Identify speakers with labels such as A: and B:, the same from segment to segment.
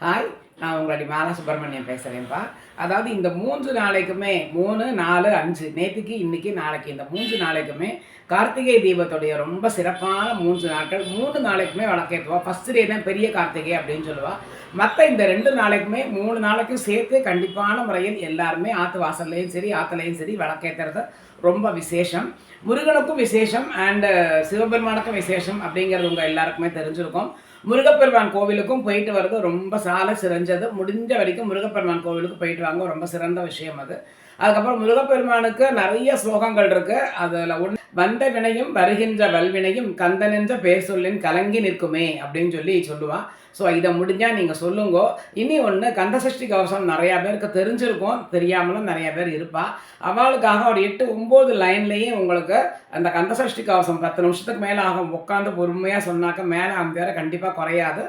A: Hi நான் உங்களுடைய மாலா சுப்பிரமணியம் பேசுகிறேன்ப்பா அதாவது இந்த மூன்று நாளைக்குமே மூணு நாலு அஞ்சு நேற்றுக்கு இன்றைக்கி நாளைக்கு இந்த மூன்று நாளைக்குமே கார்த்திகை தீபத்துடைய ரொம்ப சிறப்பான மூன்று நாட்கள். மூணு நாளைக்குமே வழக்கேற்றுவா ஃபஸ்ட் டே தான் பெரிய கார்த்திகை அப்படின்னு சொல்லுவாள் மற்ற இந்த ரெண்டு நாளைக்குமே மூணு நாளைக்கும் சேர்த்து கண்டிப்பான முறையில் எல்லாருமே ஆற்று வாசல்லையும் சரி ஆற்றுலையும் சரி விளக்கேற்றுறது ரொம்ப விசேஷம். முருகனுக்கும் விசேஷம் அண்டு சிவபெருமானுக்கும் விசேஷம் அப்படிங்கிறது உங்கள் எல்லாருக்குமே தெரிஞ்சிருக்கும். முருகப்பெருமான் கோவிலுக்கும் போயிட்டு வர்றது ரொம்ப சால சிறஞ்சது. முடிஞ்ச வரைக்கும் முருகப்பெருமான் கோவிலுக்கு போயிட்டு வாங்க. ரொம்ப சிறந்த விஷயம் அது. அதுக்கப்புறம் முருகப்பெருமானுக்கு நிறைய ஸ்லோகங்கள் இருக்கு. அதில் ஒன்று வந்த வினையும் வருகின்ற வல்வினையும் கந்தனென்ற பேர் சொல்லின் கலங்கி நிற்குமே அப்படின்னு சொல்லி சொல்லுவான் ஸோ இதை முடிஞ்சால் நீங்கள் சொல்லுங்க. இனி ஒன்று கந்தசஷ்டி கவசம் நிறையா பேருக்கு தெரிஞ்சிருக்கும். தெரியாமலும் நிறையா பேர் இருப்பா. அவளுக்காக ஒரு எட்டு ஒம்பது லைன்லேயே உங்களுக்கு அந்த கந்தசஷ்டி கவசம் பத்து நிமிஷத்துக்கு மேலே ஆகும். உட்காந்து பொறுமையாக சொன்னாக்க மேலே அந்த பேரை கண்டிப்பாக குறையாது.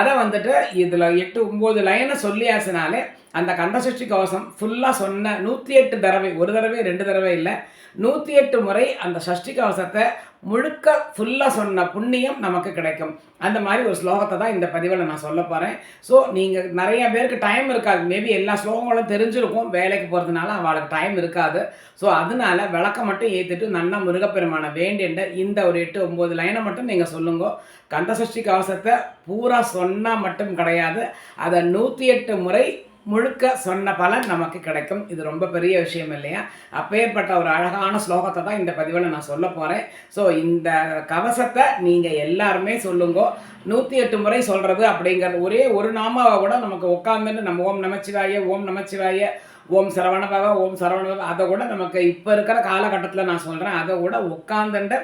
A: அதை வந்துட்டு இதில் எட்டு ஒம்பது லைனை சொல்லியாச்சுனாலே அந்த கந்தசஷ்டி கவசம் ஃபுல்லாக சொன்ன நூற்றி எட்டு தடவை ஒரு தடவை ரெண்டு தடவை இல்லை. நூற்றி எட்டு முறை அந்த சஷ்டி கவசத்தை முழுக்க ஃபுல்லாக சொன்ன புண்ணியம் நமக்கு கிடைக்கும். அந்த மாதிரி ஒரு ஸ்லோகத்தை தான் இந்த பதிவில் நான் சொல்ல போகிறேன் ஸோ நீங்கள் நிறைய பேருக்கு டைம் இருக்காது. மேபி எல்லா ஸ்லோகங்களும் தெரிஞ்சிருக்கும். வேலைக்கு போகிறதுனால அவளுக்கு டைம் இருக்காது. ஸோ அதனால விளக்கம் மட்டும் ஏற்றிட்டு நன்னா முருகப்பெருமானை வேண்டின்ற இந்த ஒரு எட்டு ஒம்பது லைனை மட்டும் நீங்கள் சொல்லுங்க. கந்தசஷ்டி கவசத்தை பூரா சொன்னால் மட்டும் கிடையாது. அதை நூற்றி எட்டு முறை முழுக்க சொன்ன பலன் நமக்கு கிடைக்கும். இது ரொம்ப பெரிய விஷயம் இல்லையா? அப்பேற்பட்ட ஒரு அழகான ஸ்லோகத்தை தான் இந்த பதிவில் நான் சொல்ல போகிறேன் ஸோ இந்த கவசத்தை நீங்கள் எல்லாருமே சொல்லுங்கோ. நூற்றி எட்டு முறை சொல்கிறது அப்படிங்கிறது ஒரே ஒரு நாமாவை கூட நமக்கு உட்காந்துன்னு நம்ம ஓம் நமச்சிவாய ஓம் நமச்சிவாய ஓம் சரவணபவ ஓம் சரவணபவ. அதை கூட நமக்கு இப்போ இருக்கிற காலகட்டத்தில் நான் சொல்கிறேன் அதை கூட உட்காந்துட்டு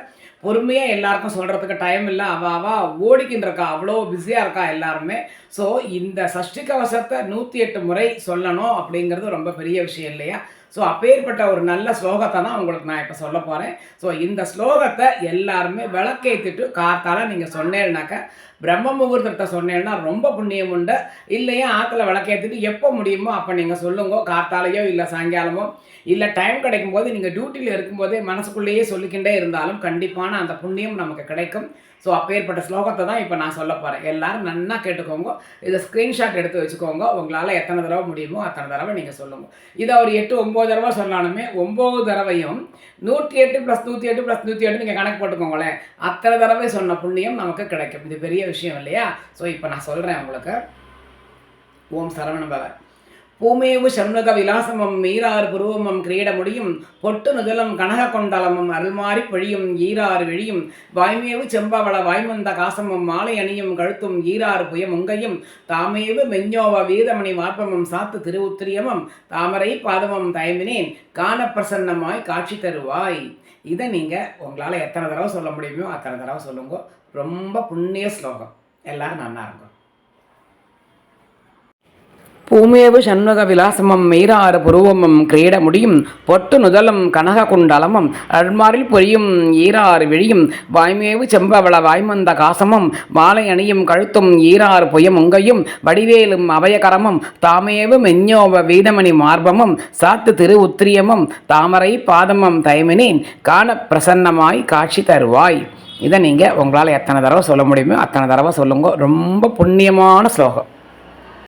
A: பொறுமையாக எல்லாருக்கும் சொல்கிறதுக்கு டைம் இல்லை. அவ அவ ஓடிக்கின்னு இருக்கா அவ்வளோ பிஸியாக இருக்கா எல்லாருமே. ஸோ இந்த சஷ்டி கவசத்தை நூற்றி எட்டு முறை சொல்லணும் அப்படிங்கிறது ரொம்ப பெரிய விஷயம் இல்லையா? ஸோ அப்பேற்பட்ட ஒரு நல்ல ஸ்லோகத்தை தான் உங்களுக்கு நான் இப்போ சொல்ல போகிறேன் ஸோ இந்த ஸ்லோகத்தை எல்லாருமே விளக்கேற்றிட்டு காத்தால நீங்கள் சொன்னேன்னாக்க பிரம்ம முகூர்த்தத்தை சொன்னேன்னா ரொம்ப புண்ணியம் உண்டு. இல்லையா ஆற்றுல விளக்கேற்றிட்டு எப்போ முடியுமோ அப்போ நீங்கள் சொல்லுங்க காத்தாலையோ இல்லை சாயங்காலமோ. இல்லை டைம் கிடைக்கும் போது நீங்கள் டியூட்டியில் இருக்கும்போதே மனசுக்குள்ளேயே சொல்லிக்கிட்டே இருந்தாலும் கண்டிப்பான அந்த புண்ணியம் நமக்கு கிடைக்கும். ஸோ அப்பேற்பட்ட ஸ்லோகத்தை தான் இப்போ நான் சொல்ல போகிறேன் எல்லாரும் நன்னா கேட்டுக்கோங்க. இதை ஸ்க்ரீன்ஷாட் எடுத்து வச்சுக்கோங்க. உங்களால் எத்தனை தடவை முடியுமோ அத்தனை தடவை நீங்கள் சொல்லுங்க. இதை ஒரு எட்டு ஒம்பது தடவை சொன்னாலுமே ஒம்பது தடவையும் நூற்றி எட்டு ப்ளஸ் நூற்றி எட்டு ப்ளஸ் நூற்றி எட்டு நீங்கள் கணக்கு போட்டுக்கோங்களேன். அத்தனை தடவை சொன்ன புண்ணியம் நமக்கு கிடைக்கும். இது பெரிய விஷயம் இல்லையா? ஸோ இப்போ நான் சொல்கிறேன் உங்களுக்கு. ஓம் சரவண பவன் பூமேவு சண்முக விலாசமம் மீரார் புருவமம் கிரீட முடியும். பொட்டு நுதலம் கனக கொண்டலமும் அருள்மாறி பொழியும் ஈராறு விழியும். வாய்மேவு செம்பவள வாய்மந்த காசமும் மாலை அணியும் கழுத்தும் ஈராறு புயமுங்கையும் தாமேவு மெஞ்சோவ வீதமணி வார்ப்பமும் சாத்து திருவுத்திரியமும். தாமரை பாதமும் தயமினேன் காண பிரசன்னமாய் காட்சி தருவாய். இதை நீங்கள் உங்களால் எத்தனை தடவை சொல்ல முடியுமோ அத்தனை தடவை சொல்லுங்க. ரொம்ப புண்ணிய ஸ்லோகம். எல்லாரும் நல்லா இருக்கும் பூமேவு சண்முக விலாசமம் மெய்ராறு புருவமம் கிரீட முடியும். பொட்டு நுதலும் கனக குண்டலமும் அழ்மாரில் பொரியும் ஈராறு விழியும். வாய்மேவு செம்பவள வாய்மந்த காசமும் மாலை அணியும் கழுத்தும் ஈராறு புயமுங்கையும் வடிவேலும் அபயகரமும் தாமேவு மெஞ்ஞோவ வீதமணி மார்பமும் சாத்து திரு உத்திரியமும் தாமரை பாதமம் தயமினேன் காண பிரசன்னமாய் காட்சி தருவாய். இதை நீங்கள் உங்களால் எத்தனை தடவை சொல்ல முடியுமோ அத்தனை தடவை சொல்லுங்க. ரொம்ப புண்ணியமான ஸ்லோகம்.